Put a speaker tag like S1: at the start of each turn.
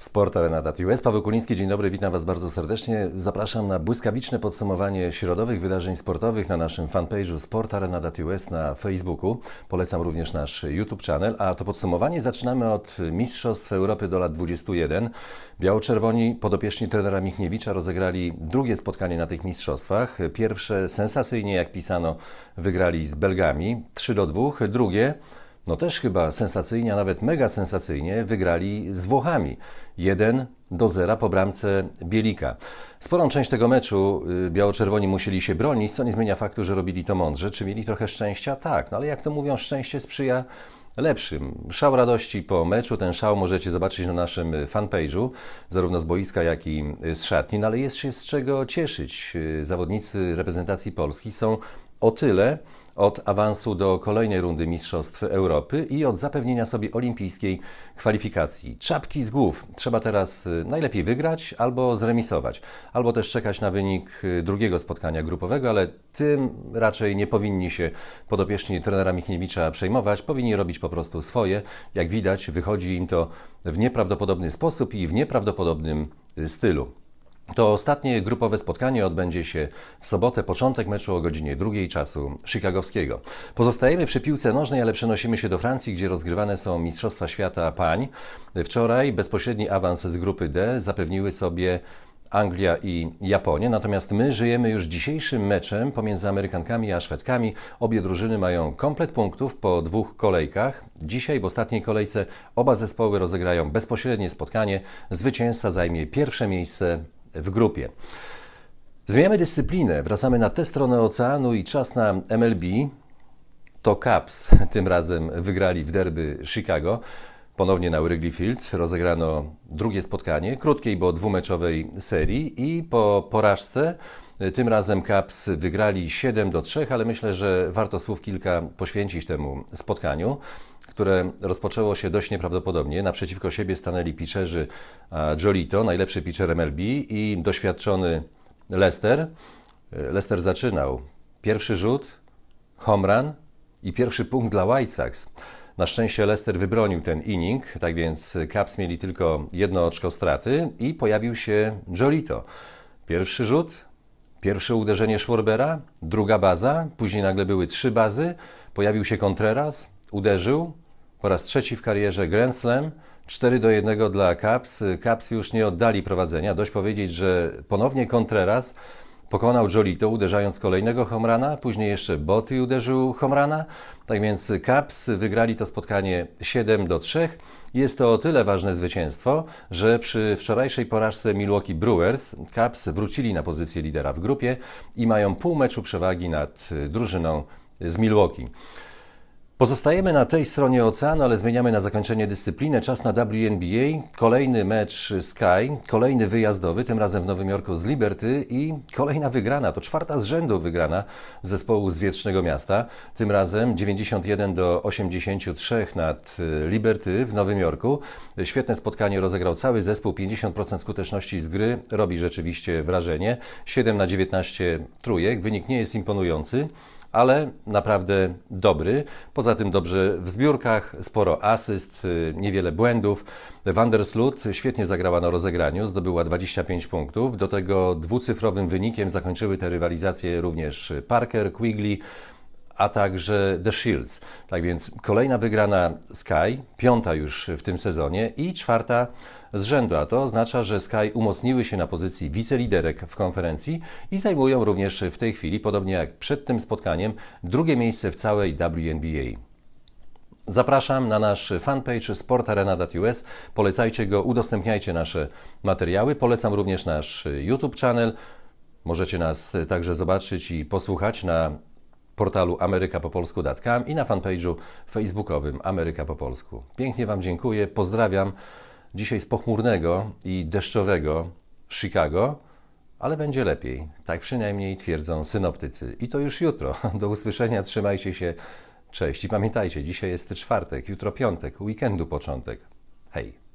S1: Sport Arena US. Paweł Kuliński, dzień dobry, witam Was bardzo serdecznie. Zapraszam na błyskawiczne podsumowanie środowych wydarzeń sportowych na naszym fanpage'u Sport Arena US na Facebooku. Polecam również nasz YouTube channel, a to podsumowanie zaczynamy od Mistrzostw Europy do lat 21. Biało-czerwoni podopieczni trenera Michniewicza rozegrali drugie spotkanie na tych mistrzostwach. Pierwsze sensacyjnie, jak pisano, wygrali z Belgami 3 do 2. Drugie no też chyba sensacyjnie, a nawet mega sensacyjnie wygrali z Włochami. 1 do 0 po bramce Bielika. Sporą część tego meczu y, biało-czerwoni musieli się bronić, co nie zmienia faktu, że robili to mądrze. Czy mieli trochę szczęścia? Tak, no ale jak to mówią, szczęście sprzyja lepszym. Szał radości po meczu, ten szał możecie zobaczyć na naszym fanpage'u, zarówno z boiska, jak i z szatni, no ale jest się z czego cieszyć. Y, Zawodnicy reprezentacji Polski są o tyle od awansu do kolejnej rundy Mistrzostw Europy i od zapewnienia sobie olimpijskiej kwalifikacji. Czapki z głów. Trzeba teraz y, najlepiej wygrać albo zremisować, albo też czekać na wynik y, drugiego spotkania grupowego, ale tym raczej nie powinni się podopieczni trenera Michniewicza przejmować. Powinni robić po prostu swoje. Jak widać, wychodzi im to w nieprawdopodobny sposób i w nieprawdopodobnym y, stylu. To ostatnie grupowe spotkanie odbędzie się w sobotę, początek meczu o godzinie drugiej czasu chicagowskiego. Pozostajemy przy piłce nożnej, ale przenosimy się do Francji, gdzie rozgrywane są Mistrzostwa Świata Pań. Wczoraj bezpośredni awans z grupy D zapewniły sobie Anglia i Japonia. Natomiast my żyjemy już dzisiejszym meczem pomiędzy Amerykankami a Szwedkami. Obie drużyny mają komplet punktów po dwóch kolejkach. Dzisiaj w ostatniej kolejce oba zespoły rozegrają bezpośrednie spotkanie. Zwycięzca zajmie pierwsze miejsce w grupie. Zmieniamy dyscyplinę, wracamy na tę stronę oceanu i czas na MLB. To Cubs tym razem wygrali w derby Chicago. Ponownie na Wrigley Field rozegrano drugie spotkanie, krótkiej, bo dwumeczowej serii i po porażce tym razem Cubs wygrali 7 do 3, ale myślę, że warto słów kilka poświęcić temu spotkaniu, które rozpoczęło się dość nieprawdopodobnie. Naprzeciwko siebie stanęli pitcherzy Jolito, najlepszy pitcher MLB i doświadczony Lester. Lester zaczynał. Pierwszy rzut, home run i pierwszy punkt dla White Sox. Na szczęście Lester wybronił ten inning, tak więc Cubs mieli tylko jedno oczko straty i pojawił się Jolito. Pierwszy rzut, Pierwsze uderzenie Schwarbera, druga baza, później nagle były trzy bazy, pojawił się Contreras, uderzył, po raz trzeci w karierze Grand Slam, 4 do 1 dla Caps. Caps już nie oddali prowadzenia. Dość powiedzieć, że ponownie Contreras pokonał Jolito uderzając kolejnego homrana, później jeszcze Boty uderzył homrana. Tak więc Caps wygrali to spotkanie 7 do 3. Jest to o tyle ważne zwycięstwo, że przy wczorajszej porażce Milwaukee Brewers Caps wrócili na pozycję lidera w grupie i mają pół meczu przewagi nad drużyną z Milwaukee. Pozostajemy na tej stronie oceanu, ale zmieniamy na zakończenie dyscyplinę. Czas na WNBA. Kolejny mecz Sky, kolejny wyjazdowy, tym razem w Nowym Jorku z Liberty i kolejna wygrana. To czwarta z rzędu wygrana zespołu z Wietrznego Miasta. Tym razem 91 do 83 nad Liberty w Nowym Jorku. Świetne spotkanie rozegrał cały zespół. 50% skuteczności z gry robi rzeczywiście wrażenie. 7 na 19 trójek. Wynik nie jest imponujący ale naprawdę dobry. Poza tym dobrze w zbiórkach, sporo asyst, niewiele błędów. Vandersloot świetnie zagrała na rozegraniu, zdobyła 25 punktów. Do tego dwucyfrowym wynikiem zakończyły te rywalizacje również Parker, Quigley, a także The Shields. Tak więc kolejna wygrana Sky, piąta już w tym sezonie i czwarta z rzędu, a to oznacza, że Sky umocniły się na pozycji wiceliderek w konferencji i zajmują również w tej chwili, podobnie jak przed tym spotkaniem, drugie miejsce w całej WNBA. Zapraszam na nasz fanpage sportarena.us. Polecajcie go, udostępniajcie nasze materiały. Polecam również nasz YouTube channel. Możecie nas także zobaczyć i posłuchać na portalu amerykapopolsku.com i na fanpage'u facebookowym Ameryka po polsku. Pięknie Wam dziękuję, pozdrawiam dzisiaj z pochmurnego i deszczowego Chicago, ale będzie lepiej. Tak przynajmniej twierdzą synoptycy. I to już jutro. Do usłyszenia, trzymajcie się. Cześć i pamiętajcie, dzisiaj jest czwartek, jutro piątek, weekendu początek. Hej!